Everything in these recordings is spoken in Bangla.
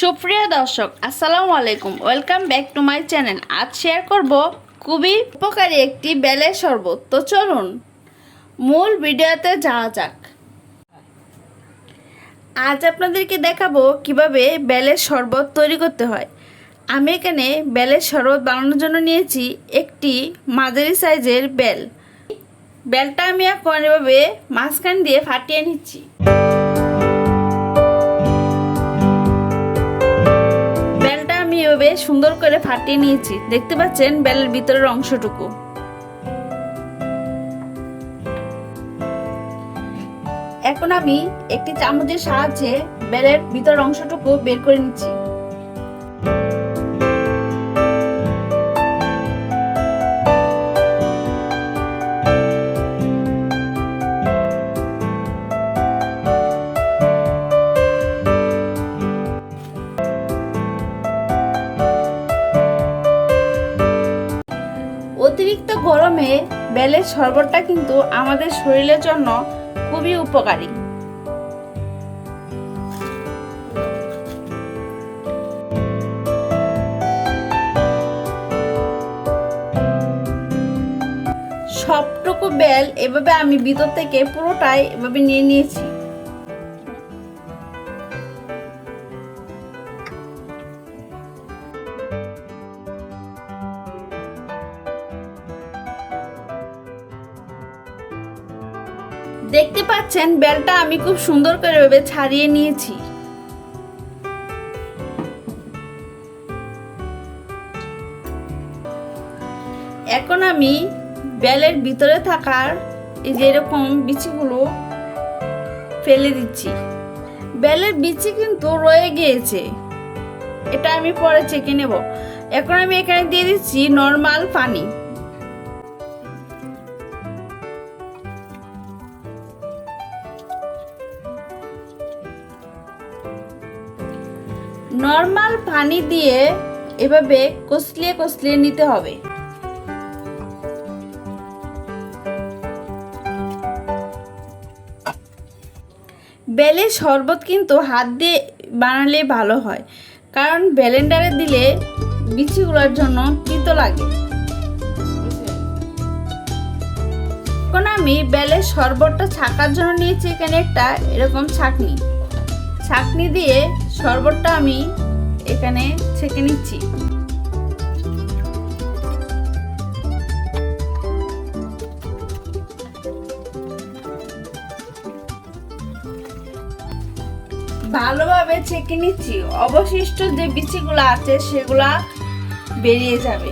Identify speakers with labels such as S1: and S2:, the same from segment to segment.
S1: সুপ্রিয় দর্শক, আসসালামু আলাইকুম। Welcome back to my channel আজ শেয়ার করব খুবই উপকারী একটি বেলের শরবত। তো চলুন, মূল ভিডিওতে যাওয়া যাক। আজ আপনাদেরকে দেখাবো কীভাবে বেলের শরবত তৈরি করতে হয়। আমি এখানে বেলের শরবত বানানোর জন্য নিয়েছি একটি মাঝারি সাইজের বেল। বেলটা আমি এখন এভাবে মাঝখান দিয়ে ফাটিয়ে নিচ্ছি। এভাবে সুন্দর করে ফাটিয়ে নিয়েছি। দেখতে পাচ্ছেন বেলের ভিতরের অংশটুকু। এখন আমি একটি চামচের সাহায্যে বেলের ভিতরের অংশটুকু বের করে নিচ্ছি। অতিরিক্ত গরমে বেলের শরবতটা কিন্তু আমাদের শরীরের জন্য খুবই উপকারী। সবটুকু বেল এভাবে আমি ভিতর থেকে পুরোটাই এভাবে নিয়ে নিয়েছি। দেখতে পাচ্ছেন, বেলটা আমি খুব সুন্দর করে এভাবে ছাড়িয়ে নিয়েছি। এখন আমি বেলের ভিতরে থাকার এই যে এরকম বিচিগুলো ফেলে দিচ্ছি। বেলের বিচি কিন্তু রয়ে গিয়েছে। এটা আমি পরে চেকে নেব। এখন আমি এখানে দিয়ে দিচ্ছি নর্মাল পানি। নর্মাল পানি দিয়ে এভাবে কষলিয়ে কষলিয়ে নিতে হবে। বেলের শরবত কিন্তু হাত দিয়ে বানালে ভালো হয়, কারণ ব্যালেন্ডারে দিলে বিচিগুলোর জন্য তিতো লাগে। এখন আমি বেলের শরবতটা ছাকার জন্য নিয়েছি, এখানে একটা এরকম ছাকনি। ছাকনি দিয়ে শরবতটা আমি এখানে ছেঁকে নিচ্ছি। ভালোভাবে ছেঁকে নিচ্ছি। অবশিষ্ট যে বিচিগুলো আছে, সেগুলা বেরিয়ে যাবে।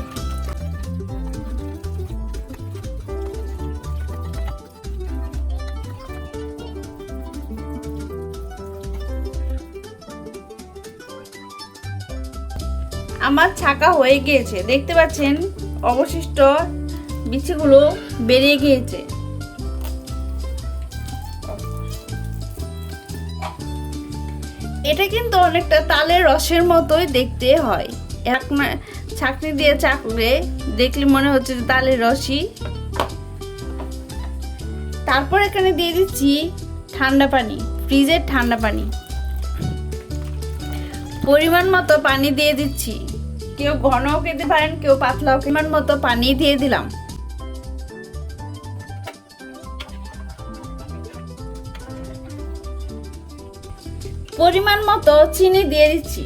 S1: আমার ছাকা হয়ে গিয়েছে। দেখতে পাচ্ছেন, অবশিষ্ট বিচিগুলো বেরিয়ে গিয়েছে। এটা কিন্তু অনেকটা তালের রসের মতোই দেখতে হয়। এক ছাকনি দিয়ে চাকলে দেখলে মনে হচ্ছে যে তালের রসই। তারপর এখানে দিয়ে দিচ্ছি ঠান্ডা পানি, ফ্রিজের ঠান্ডা পানি। পরিমাণ মতো পানি দিয়ে দিচ্ছি। কেউ ঘনও খেতে পারেন, কেউ পাতলাও পরিমাণ মতো পানি দিয়ে দিলাম। পরিমাণ মতো চিনি দিয়ে দিচ্ছি।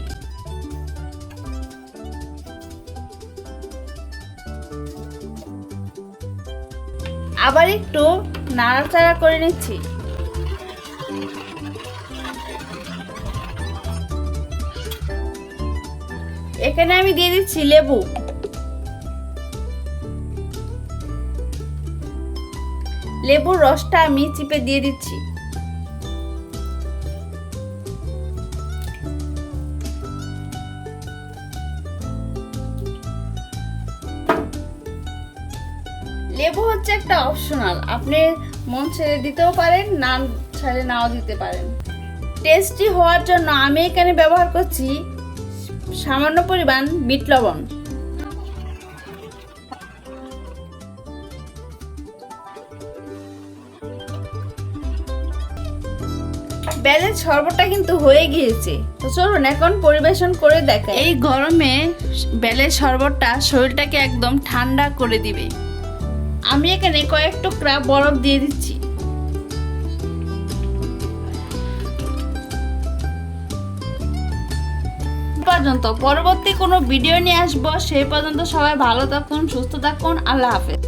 S1: আবার একটু নাড়াচাড়া করে নিচ্ছি। এখানে আমি দিয়ে দিচ্ছি লেবু। লেবুর রসটা আমি চিপে দিয়ে দিচ্ছি। লেবু হচ্ছে একটা অপশনাল। আপনি মন ছেড়ে দিতেও পারেন, না ছেড়ে নাও দিতে পারেন। টেস্টি হওয়ার জন্য আমি এখানে ব্যবহার করছি সামান্য পরিমাণ বিট লবণ। বেলের শরবতটা কিন্তু হয়ে গিয়েছে। তো চলুন এখন পরিবেশন করে দেখা এই গরমে বেলের শরবতটা শরীরটাকে একদম ঠান্ডা করে দিবে। আমি এখানে কয়েক টুকরা বরফ দিয়ে দিচ্ছি। পর্যন্ত। পরবর্তী কোনো ভিডিও নিয়ে আসব, সেই পর্যন্ত সবাই ভালো থাকুন, সুস্থ থাকুন, আল্লাহ হাফেজ।